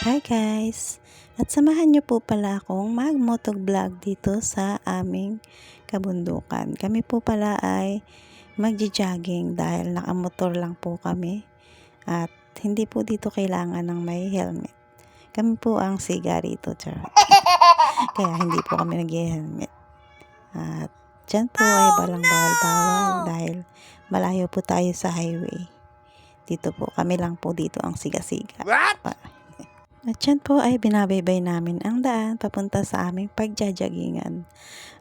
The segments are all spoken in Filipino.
Hi guys! At samahan niyo po pala akong mag-motog vlog dito sa aming kabundukan. Kami po pala ay magji-jogging dahil nakamotor lang po kami at hindi po dito kailangan ng may helmet. Kami po ang siga rito, charot. Kaya hindi po kami nag-helmet. At dyan po ay balang bawal-bawal dahil malayo po tayo sa highway. Dito po, kami lang po dito ang siga-siga. What? At yan po ay binabaybay namin ang daan papunta sa aming pagjajagingan.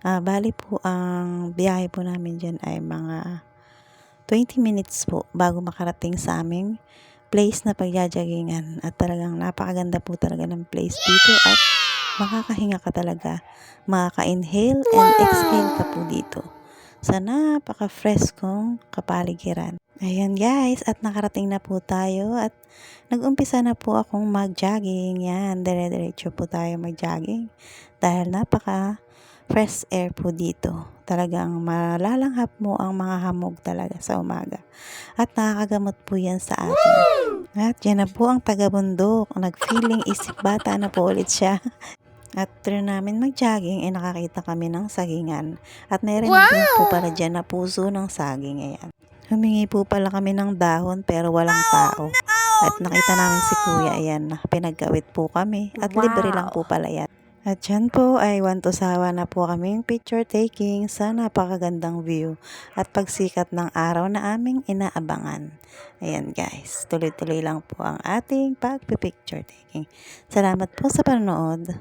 Ah, bali po ang biyahe po namin dyan ay mga 20 minutes po bago makarating sa aming place na pagjajagingan. At talagang napakaganda po talaga ng place dito at makakahinga ka talaga. Makaka-inhale and exhale ka po dito sa napaka-freskong kapaligiran. Ayan guys, at nakarating na po tayo at nag-umpisa na po akong mag-jogging. Yan, dire-diretso po tayo mag-jogging dahil napaka fresh air po dito. Talagang malalanghap mo ang mga hamog talaga sa umaga. At nakakagamot po yan sa atin. At yan na po ang taga-bundok. Nag-feeling isip bata na po ulit siya. At try namin mag-jogging, eh nakakita kami ng sagingan. At meron Wow! din po pala dyan na puso ng saging. Ayan. Humingi po pala kami ng dahon pero walang tao. At nakita namin si kuya, ayan, pinagkawit po kami. At libre lang po pala yan. At yan po ay wantosawa na po kaming picture taking sa napakagandang view at pagsikat ng araw na aming inaabangan. Ayan guys, tuloy-tuloy lang po ang ating pagpipicture taking. Salamat po sa panonood.